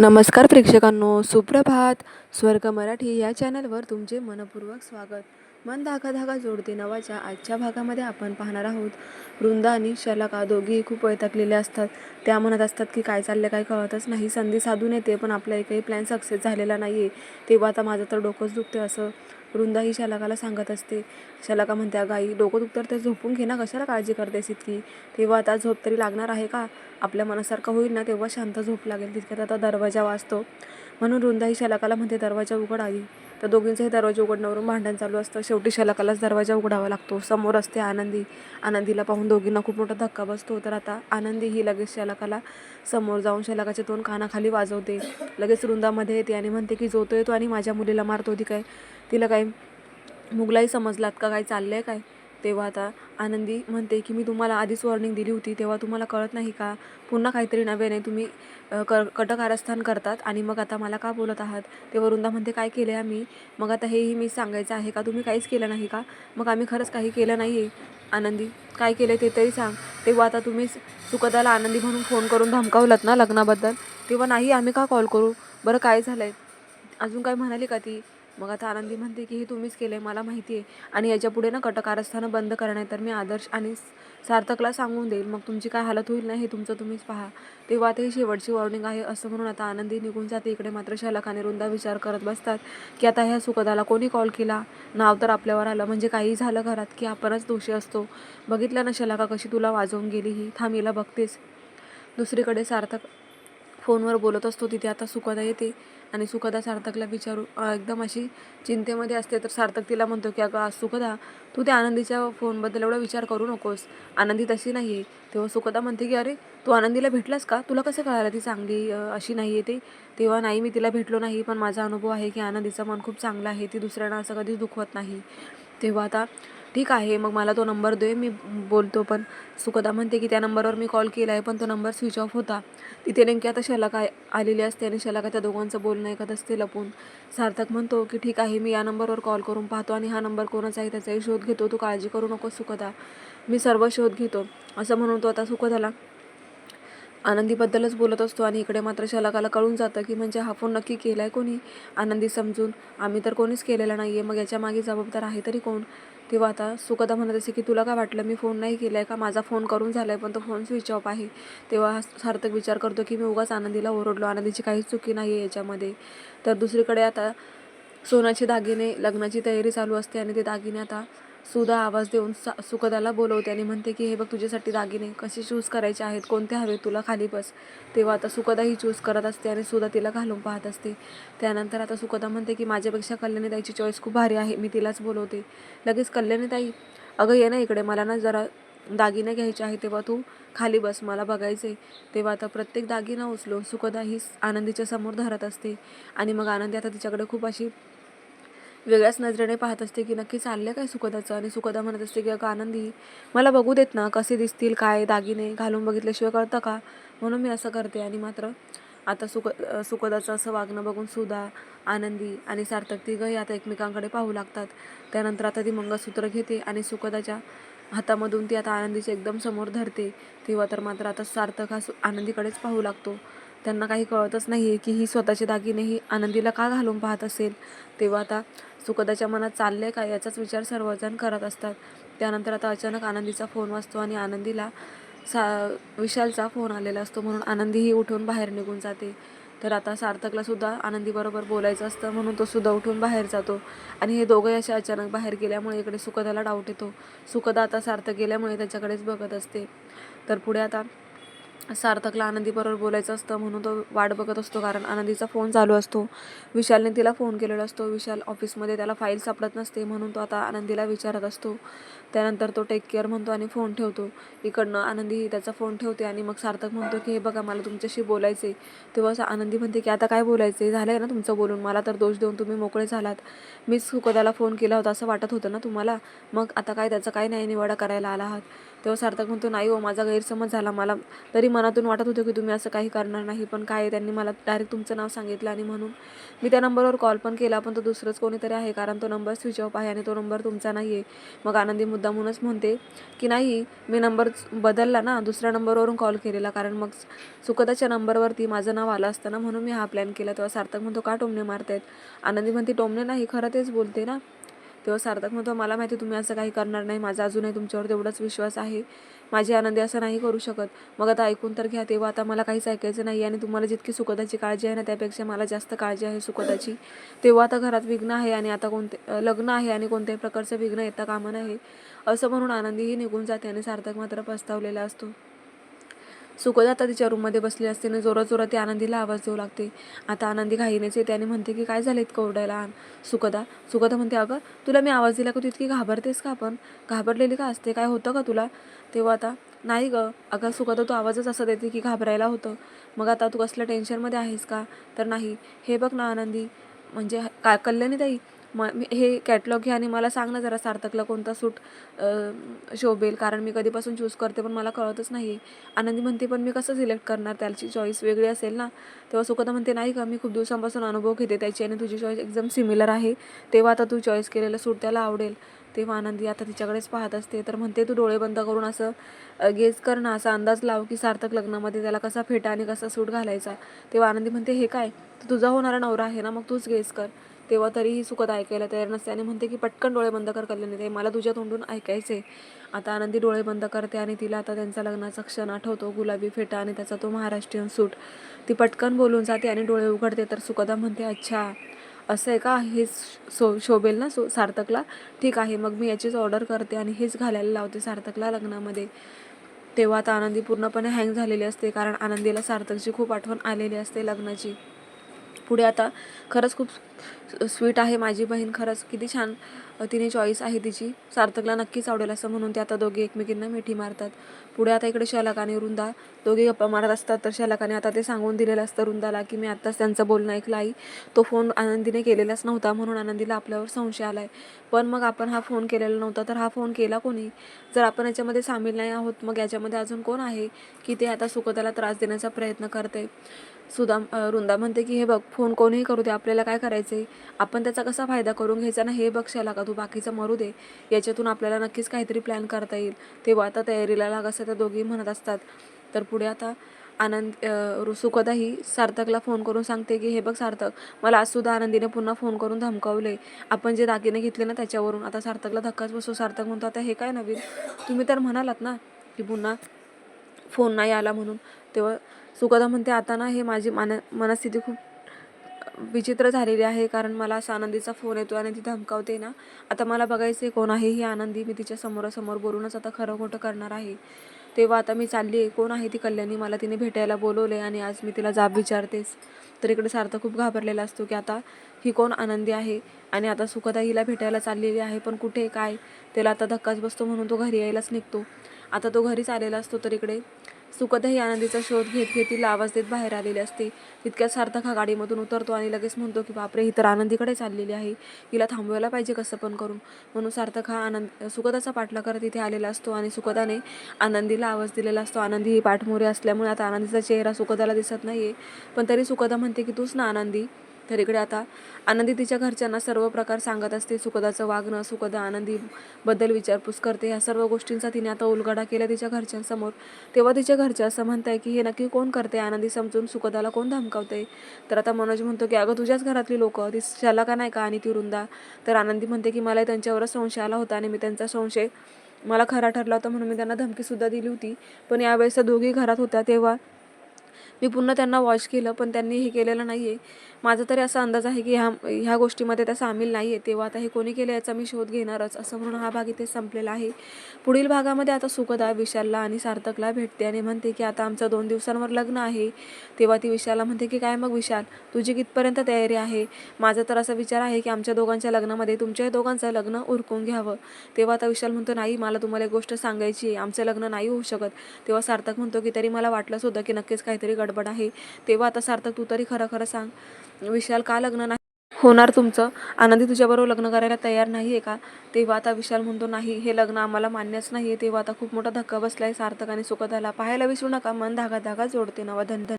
नमस्कार प्रेक्षकांनो सुप्रभात. स्वर्ग मराठी या चॅनलवर तुमचे मनपूर्वक स्वागत. मन धागा धागा जोडते. नवाच्या आजच्या भागामध्ये आपण पाहणार आहोत वृंदा आणि शलाका दोघीही खूप वैतागलेल्या असतात. त्या म्हणत असतात की काय चाललं काय कळतच नाही. संधी साधून येते पण आपला एकही प्लॅन सक्सेस झालेला नाही आहे तेव्हा आता माझं तर डोकंच दुखते असं वृंदा ही शलाकाला सांगत असते. शलाका म्हणते गाई डोकं दुखतर तर ते झोपून घे ना. कशाला काळजी करतेस इतकी? तेव्हा आता झोप तरी लागणार आहे का? आपल्या मनासारखं होईल ना तेव्हा शांत झोप लागेल. तितक्यात आता दरवाजा वाजतो. म्हणून वृंदा ही शलाकाला म्हणते दरवाजा उघड आली तर दोघींचाही दरवाजा उघडण्यावरून भांडण चालू असतं. शेवटी शलाकालाच दरवाजा उघडावा लागतो. समोर असते आनंदी. आनंदीला पाहून दोघींना खूप मोठा धक्का बसतो. तर आता आनंदी ही लगेच शलाकाला समोर जाऊन शलाकाचे दोन कानाखाली वाजवते. लगेच रुंदामध्ये येते आणि म्हणते की जो तो येतो आणि माझ्या मुलीला मारतो. ती काय तिला काय मुगलाही समजलात का? काय चाललं आहे काय? तेव्हा आता आनंदी म्हणते की मी तुम्हाला आधीच वॉर्निंग दिली होती तेव्हा तुम्हाला कळत नाही का? पुन्हा काहीतरी नव्याने तुम्ही क क कटकारस्थान करतात आणि मग आता मला का बोलत आहात? ते वरुंदा म्हणते काय केलं आहे आम्ही? मग आता हेही मी सांगायचं आहे का? तुम्ही काहीच केलं नाही का? मग आम्ही खरंच काही केलं नाही आहे आनंदी काय केलं ते तरी सांग. तेव्हा आता तुम्ही सुखदाला आनंदी म्हणून फोन करून धमकावलात ना लग्नाबद्दल? तेव्हा नाही आम्ही का कॉल करू? बरं काय झालं आहे अजून काय म्हणाली का ती? मग आता आनंदी म्हणते की हे तुम्हीच केलं आहे मला माहिती आहे. आणि याच्यापुढे ना कटकारस्थानं बंद करणे तर मी आदर्श आणि सार्थकला सांगून देईल. मग तुमची काय हालत होईल ना हे तुमचं तुम्हीच पहा. तेव्हा ते शेवटची वॉर्निंग आहे असं म्हणून आता आनंदी निघून जाते. इकडे मात्र शलक आणि रुंदा विचार करत बसतात की आता ह्या सुखदाला कोणी कॉल केला? नाव तर आपल्यावर आलं. म्हणजे काही झालं घरात की आपणच दोषी असतो. बघितलं ना शलाका कशी तुला वाजवून गेली ही? थांबीला बघतेस. दुसरीकडे सार्थक फोनवर बोलत असतो तिथे आता सुखदा येते आणि सुखदा सार्थकला विचारू एकदम अशी चिंतेमध्ये असते. तर सार्थक तिला म्हणतो की अगं आज सुखदा तू त्या आनंदीच्या फोनबद्दल एवढा विचार करू नकोस. आनंदी तशी नाही आहे तेव्हा सुखदा म्हणते की अरे तू आनंदीला भेटलास का? तुला कसं कळालं ती चांगली अशी नाही आहे ते? तेव्हा नाही मी तिला भेटलो नाही पण माझा अनुभव आहे की आनंदीचं मन खूप चांगलं आहे. ती दुसऱ्यांना असं कधीच दुखवत नाही. तेव्हा आता ठीक आहे मग मला तो नंबर दे मी बोलतो. पण सुखदा म्हणते की त्या नंबरवर मी कॉल केला आहे पण तो नंबर स्विच ऑफ होता. तिथे नेमकी आता शलाका आलेली असते आणि शलाका त्या दोघांचं बोलणं ऐकत असते लपून. सार्थक म्हणतो की ठीक आहे मी या नंबरवर कॉल करून पाहतो आणि हा नंबर कोणाचा आहे त्याचाही शोध घेतो. तू काळजी करू नको सुखदा मी सर्व शोध घेतो. असं म्हणून तो आता सुखदाला आनंदीबद्दलच बोलत असतो आणि इकडे मात्र शलाकाला कळून जातं की म्हणजे हा फोन नक्की केला आहे कोणी? आनंदी समजून आम्ही तर कोणीच केलेला नाही आहे मग याच्या मागे जबाबदार आहे तरी कोण? तेव्हा आता सुखदा म्हणत असे की तुला काय वाटलं? मी फोन नाही केला आहे का? माझा फोन करून झाला आहे पण तो फोन स्विच ऑफ आहे. तेव्हा सार्थक विचार करतो की मी उगाच आनंदीला ओरडलो. आनंदीची काहीच चुकी नाही आहे याच्यामध्ये. तर दुसरीकडे आता सोन्याचे दागिने लग्नाची तयारी चालू असते आणि ते दागिने आता सुधा आवाज देऊन सा सुखदाला बोलवते आणि म्हणते की हे बघ तुझ्यासाठी दागिने कसे चूज करायचे आहेत? कोणते हवे तुला? खाली बस. तेव्हा आता सुखदा ही चूज करत असते आणि सुधा तिला घालून पाहत असते. त्यानंतर आता सुखदा म्हणते की माझ्यापेक्षा कल्याणीताईची चॉईस खूप भारी आहे. मी तिलाच बोलवते. लगेच कल्याणीताई अगं ये ना इकडे. मला ना जरा दागिने घ्यायचे आहे तेव्हा तू खाली बस. मला बघायचे तेव्हा आता प्रत्येक दागिना उचलो सुखदा ही आनंदीच्या समोर धरत असते. आणि मग आनंदी आता तिच्याकडे खूप अशी वेगळ्याच नजरेने पाहत असते की नक्की चाललं काय सुखदाचं? आणि सुखदा म्हणत असते की अगं आनंदी मला बघू देत ना कसे दिसतील काय दागिने घालून बघितल्याशिवाय कळतं का? म्हणून मी असं करते आणि मात्र आता सुख सुखदाचं असं वागणं बघून सुधा आनंदी आणि सार्थक तिघंही आता एकमेकांकडे पाहू लागतात. त्यानंतर आता ती मंगळसूत्र घेते आणि सुखदाच्या हातामधून ती आता आनंदीची एकदम समोर धरते. तेव्हा तर मात्र आता सार्थक हा सु आनंदीकडेच पाहू लागतो. त्यांना काही कळतच नाही आहे की ही स्वतःचे दागिने ही आनंदीला का घालून पाहत असेल? तेव्हा आता सुखदाच्या मनात चाललंय का याचाच विचार सर्वजण करत असतात. त्यानंतर आता अचानक आनंदीचा फोन वाजतो आणि आनंदीला सा विशालचा फोन आलेला असतो म्हणून आनंदीही उठून बाहेर निघून जाते. तर आता सार्थकला सुद्धा आनंदीबरोबर बोलायचं असतं म्हणून तो सुद्धा उठून बाहेर जातो. आणि हे दोघंही असे अचानक बाहेर गेल्यामुळे इकडे सुखदाला डाऊट येतो. सुखदा आता सार्थक गेल्यामुळे त्याच्याकडेच बघत असते. तर पुढे आता सार्थकला आनंदीबरोबर बोलायचं असतं म्हणून तो वाट बघत असतो कारण आनंदीचा फोन चालू असतो. विशालने तिला फोन केलेला असतो. विशाल ऑफिसमध्ये त्याला फाईल सापडत नसते म्हणून तो आता आनंदीला विचारत असतो. त्यानंतर तो टेक केअर म्हणतो आणि फोन ठेवतो. इकडनं आनंदी त्याचा फोन ठेवते आणि मग सार्थक म्हणतो की हे बघा मला तुमच्याशी बोलायचं आहे तेव्हा असं आनंदी म्हणते की आता काय बोलायचं आहे झालं आहे ना तुमचं बोलून? मला तर दोष देऊन तुम्ही मोकळे झालात. मीच सुखदाला फोन केला होता असं वाटत होतं ना तुम्हाला? मग आता काय त्याचा काय नाही निवाडा करायला आला आहात? तेव्हा सार्थक म्हणतो नाही हो माझा गैरसमज झाला. मला तरी मनातून वाटत होतं की तुम्ही असं काही करणार नाही पण काय आहे, त्यांनी मला डायरेक्ट तुमचं नाव सांगितलं आणि म्हणून मी त्या नंबरवर कॉल पण केला पण तो दुसरंच कोणीतरी आहे कारण तो नंबर स्विच ऑफ आहे आणि तो नंबर तुमचा नाही आहे मग आनंदी मुद्दामूनच म्हणते की नाही मी नंबर बदलला ना दुसऱ्या नंबरवरून कॉल केलेला कारण मग सुखदाच्या नंबरवरती माझं नाव आलं असतं ना म्हणून मी हा प्लॅन केला. तेव्हा सार्थक म्हणतो का टोमणे मारतायत? आनंदी म्हणते टोमणे नाही खरं तेच बोलते ना. तेव्हा सार्थक म्हणतो मला माहिती तुम्ही असं काही करणार नाही. माझा अजूनही तुमच्यावर तेवढाच विश्वास आहे. माझी आनंदी असं नाही करू शकत. मग आता ऐकून तर घ्या तेव्हा. आता मला काहीच ऐकायचं नाही आणि तुम्हाला जितकी सुखदाची काळजी आहे ना त्यापेक्षा मला जास्त काळजी आहे सुखदाची. तेव्हा आता घरात विघ्न आहे आणि आता कोणते लग्न आहे आणि कोणत्याही प्रकारचं विघ्न येता कामा नाही असं म्हणून आनंदीही निघून जाते आणि सार्थक मात्र पस्तावलेला असतो. सुखदा आता तिच्या रूममध्ये बसली असते आणि जोरात जोरात ती आनंदीला आवाज देऊ लागते. आता आनंदी घाईनेच येते आणि म्हणते की काय झालं इतकं ओरडायला सुखदा सुखदा म्हणते अगं तुला मी आवाज दिला का? तू इतकी घाबरतेस का आपण? घाबरलेली का असते? काय होतं का तुला? तेव्हा आता नाही गं अगं सुखदा तू आवाजच असं देते की घाबरायला होतं. मग आता तू कसल्या टेन्शनमध्ये आहेस का? तर नाही. हे बघ ना आनंदी म्हणजे का कल्याणी ताई म मी हे कॅटलॉग घ्या आणि मला सांग ना जरा सार्थकला कोणता सूट शोभेल. कारण मी कधीपासून चूज करते पण मला कळतच नाही. आहे आनंदी म्हणते पण मी कसं सिलेक्ट करणार? त्याची चॉईस वेगळी असेल ना? तेव्हा सुखदा म्हणते नाही का मी खूप दिवसांपासून अनुभव घेते त्याची आणि तुझी चॉईस एकदम सिमिलर आहे. तेव्हा आता तू चॉईस केलेलं सूट त्याला आवडेल. तेव्हा आनंदी आता तिच्याकडेच पाहत असते. तर म्हणते तू डोळे बंद करून असं गेस कर ना. असा अंदाज लाव की सार्थक लग्नामध्ये त्याला कसा फेटा आणि कसा सूट घालायचा. तेव्हा आनंदी म्हणते हे काय? तुझा होणारा नवरा आहे ना मग तूच गेस कर. तेव्हा तरीही सुखद ऐकायला तयार नसते आणि म्हणते की पटकन डोळे बंद कर कल्याणी ते मला तुझ्या तोंडून ऐकायचं आहे आता आनंदी डोळे बंद करते आणि तिला आता त्यांचा लग्नाचा क्षण आठवतो गुलाबी फेटा आणि त्याचा तो महाराष्ट्रीयन सूट. ती पटकन बोलून जाते आणि डोळे उघडते तर सुखदा म्हणते अच्छा असं आहे का? हेच सो शोभेल ना सो सार्थकला? ठीक आहे मग मी याचीच ऑर्डर करते आणि हेच घालायला लावते सार्थकला लग्नामध्ये. तेव्हा आता आनंदी पूर्णपणे हँग झालेली असते कारण आनंदीला सार्थकची खूप आठवण आलेली असते लग्नाची. पुढे आता खरंच खूप स्वीट आहे माझी बहीण खरंच किती छान तिने चॉईस आहे तिची. सार्थकला नक्कीच आवडेल असं म्हणून ते आता दोघे एकमेकींना मिठी मारतात. पुढे आता इकडे शलक आणि वृंदा दोघे गप्पा मारत असतात तर शलकाने आता ते सांगून दिलेलं असतं वृंदाला की मी आत्ताच त्यांचं बोलणं ऐकलं आई. तो फोन आनंदीने केलेलाच नव्हता म्हणून आनंदीला आपल्यावर संशय आला आहे पण मग आपण हा फोन केलेला नव्हता तर हा फोन केला कोणी? जर आपण याच्यामध्ये सामील नाही आहोत मग याच्यामध्ये अजून कोण आहे की ते आता सुखताला त्रास देण्याचा प्रयत्न करते सुदाम वृंदा म्हणते की हे बघ फोन कोणीही करू दे आपल्याला काय करायचं आहे आपण त्याचा कसा फायदा करून घ्यायचा ना हे बघ का तू बाकीचं मरू दे. याच्यातून आपल्याला नक्कीच काहीतरी प्लॅन करता येईल. तेव्हा आता तयारीला लाग असं त्या दोघी म्हणत असतात. तर पुढे आता आनंद रु- सुखदा ही सार्थकला फोन करून सांगते की हे बघ सार्थक मला आज सुद्धा आनंदीने पुन्हा फोन करून धमकावले आपण जे दागिने घेतले ना त्याच्यावरून आता सार्थकला धक्काच बसू सार्थक म्हणतो आता हे काय नवीन? तुम्ही तर म्हणालात ना की पुन्हा फोन नाही आला म्हणून. तेव्हा सुखदा म्हणते आता ना हे माझी मान मनस्थिती खूप विचित्र झालेली आहे कारण मला असा आनंदीचा फोन येतो आणि ती धमकावते ना. आता मला बघायचं आहे कोण आहे ही आनंदी. मी तिच्या समोरासमोर बोलूनच आता खरं खोटं करणार आहे. तेव्हा आता मी चालली आहे कोण आहे ती कल्याणी? मला तिने भेटायला बोलवले आणि आज मी तिला जाब विचारतेस तर इकडे सार्थ खूप घाबरलेला असतो की आता ही कोण आनंदी आहे? आणि आता सुखदा हिला भेटायला चाललेली आहे पण कुठे? काय? त्याला आता धक्काच बसतो म्हणून तो घरी यायलाच निघतो. आता तो घरीच आलेला असतो तर इकडे सुखदही आनंदीचा शोध घेत घेत तिला आवाज देत बाहेर आलेली असते. तितक्या सार्थक हा गाडीमधून उतरतो आणि लगेच म्हणतो की बापरे ही तर आनंदीकडे चाललेली आहे. हिला थांबवायला पाहिजे कसं पण करून. म्हणून सार्थक हा आनंद सुखदाचा पाठला करत इथे आलेला असतो आणि सुखदाने आनंदीला आवाज दिलेला असतो. आनंदी ही पाठमोरी असल्यामुळे आता आनंदीचा चेहरा सुखदाला दिसत नाहीये. पण तरी सुखदा म्हणते की तूच ना आनंदी. तर इकडे आता आनंदी तिच्या घरच्यांना सर्व प्रकार सांगत असते. सुखदाचं वागणं सुखदा आनंदीबद्दल विचारपूस करते. ह्या सर्व गोष्टींचा तिने आता उलगडा केला तिच्या घरच्यांसमोर. तेव्हा तिच्या घरचे असं म्हणताय की हे नक्की कोण करते? आनंदी समजून सुखदाला कोण धमकावते? तर आता मनोज म्हणतो की अगं तुझ्याच घरातली लोक ती शाला का नाही का आणि ती वृंदा? तर आनंदी म्हणते की मला त्यांच्यावरच संशय आला होता आणि मी त्यांचा संशय मला खरा ठरला होता म्हणून मी त्यांना धमकीसुद्धा दिली होती. पण यावेळेस दोघी घरात होत्या तेव्हा मी पुन्हा त्यांना वॉच केलं पण त्यांनी हे केलेलं नाही आहे माझा तरी असा अंदाज आहे की ह्या ह्या गोष्टीमध्ये त्या सामील नाही आहे तेव्हा आता हे कोणी केलं याचा मी शोध घेणारच असं म्हणून हा भाग इथे संपलेला आहे. पुढील भागामध्ये आता सुखदा विशालला आणि सार्थकला भेटते आणि म्हणते की आता आमचं दोन दिवसांवर लग्न आहे. तेव्हा ती विशालला म्हणते की काय मग विशाल तुझी कितपर्यंत तयारी आहे? माझा तर असा विचार आहे की आमच्या दोघांच्या लग्नामध्ये तुमच्या दोघांचं लग्न उरकून घ्यावं. तेव्हा आता विशाल म्हणतो नाही मला तुम्हाला एक गोष्ट सांगायची आहे. आमचं लग्न नाही होऊ शकत. तेव्हा सार्थक म्हणतो की तरी मला वाटलंच होतं की नक्कीच काहीतरी गडबड आहे. तेव्हा आता सार्थक तू तरी खरं खरं सांग. विशाल का लग्न नाही? होणार तुमचं? आनंदी तुझ्याबरोबर लग्न करायला तयार नाही आहे का? तेव्हा आता विशाल म्हणतो नाही हे लग्न आम्हाला मान्यच नाही आहे तेव्हा आता खूप मोठा धक्का बसला आहे सार्थक आणि सुखदाला. पाहायला विसरू नका मन धागा धागा जोडते नवा धन धन